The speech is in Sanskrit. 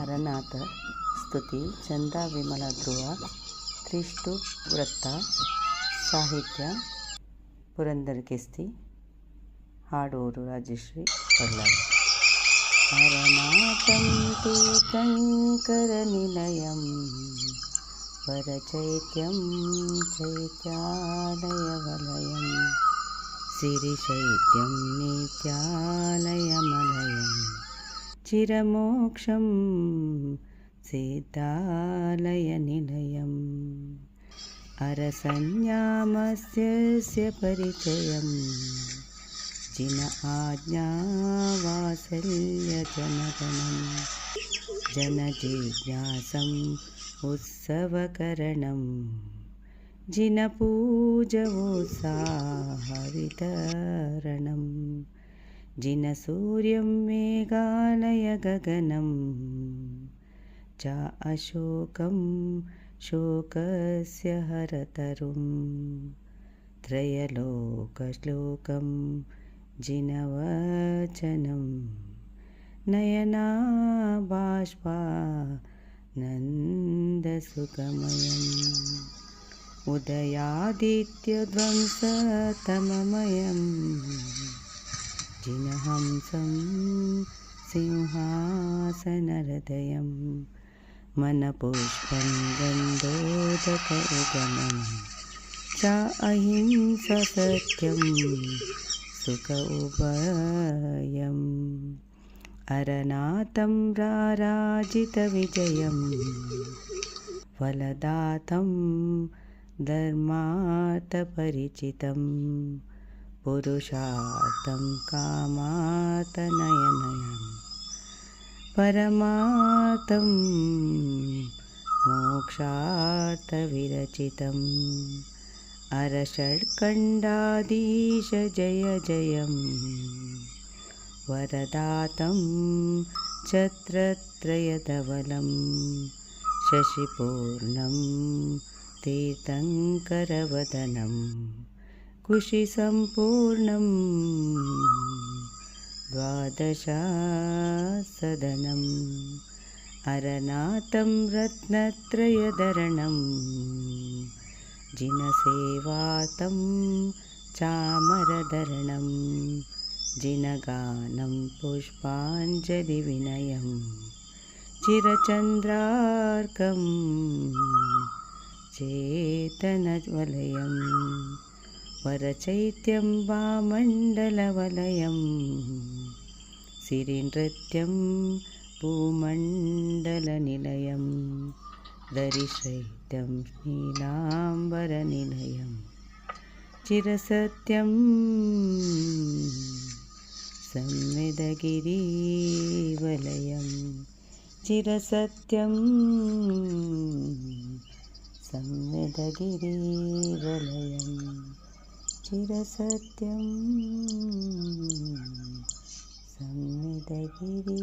ಅರನಾಥ ಸ್ತುತಿ ಚಂದ ವಿಮಲ ಧ್ರುವ ತ್ರಿಷ್ಟು ವೃತ್ತ ಸಾಹಿತ್ಯ ಪುರಂದರ ಕಿಸ್ತಿ ಹಾಡೋರು ರಾಜಶ್ರೀ ಬಳ್ಳಾರಿ ಅರನಾಥಂ ತೀರ್ಥಂಕರನಿಲಯಂ वरचैत्यं चैत्यालयवलयं सिरिशैत्यं नित्यालयमलयं చిరమోక్షం సీతాలయ నిలయం. అరసన్యామస్య పరిచయం. జిన ఆజ్ఞావాసల్య జనగణం. జనజిజ్ఞాసం ఉత్సవకరణం. జిన పూజ వితరణం. जिनसूर्यं मेघालयगगनं च अशोकं शोकस्य हरतरुं। त्रयलोकश्लोकं जिनवचनं नयना बाष्पा नन्दसुखमयम्। उदयादित्यध्वंसतममयं जिनहंसं सिंहासनहृदयं मनपुष्पं गन्धोदकगमं च अहिंससत्यं सुख उभयम् अरनाथं राराजितविजयं फलदातं धर्मार्थपरिचितं पुरुषार्थं कामातनयनयं परमार्थं मोक्षार्थविरचितम्। अरषड्खण्डाधीश जय जयम्। वरदातं छत्रत्रयधवलं शशिपूर्णं तीर्थङ्करवदनं कुशिसम्पूर्णं द्वादशासदनम् अरनाथं रत्नत्रयधरणं जिनसेवातं चामरधरणं जिनगानं पुष्पाञ्जलिविनयं। चिरचन्द्रार्कं चेतनवलयं वरचैत्यं वामण्डलवलयं सिरिनृत्यं भूमण्डलनिलयं। दरिशैत्यं नीलाम्बरनिलयं। चिरसत्यं संवेदगिरिवलयं। चिरसत्यं संवेदगिरिवलयं चिरसत्यं संवेदगिरिवलयम्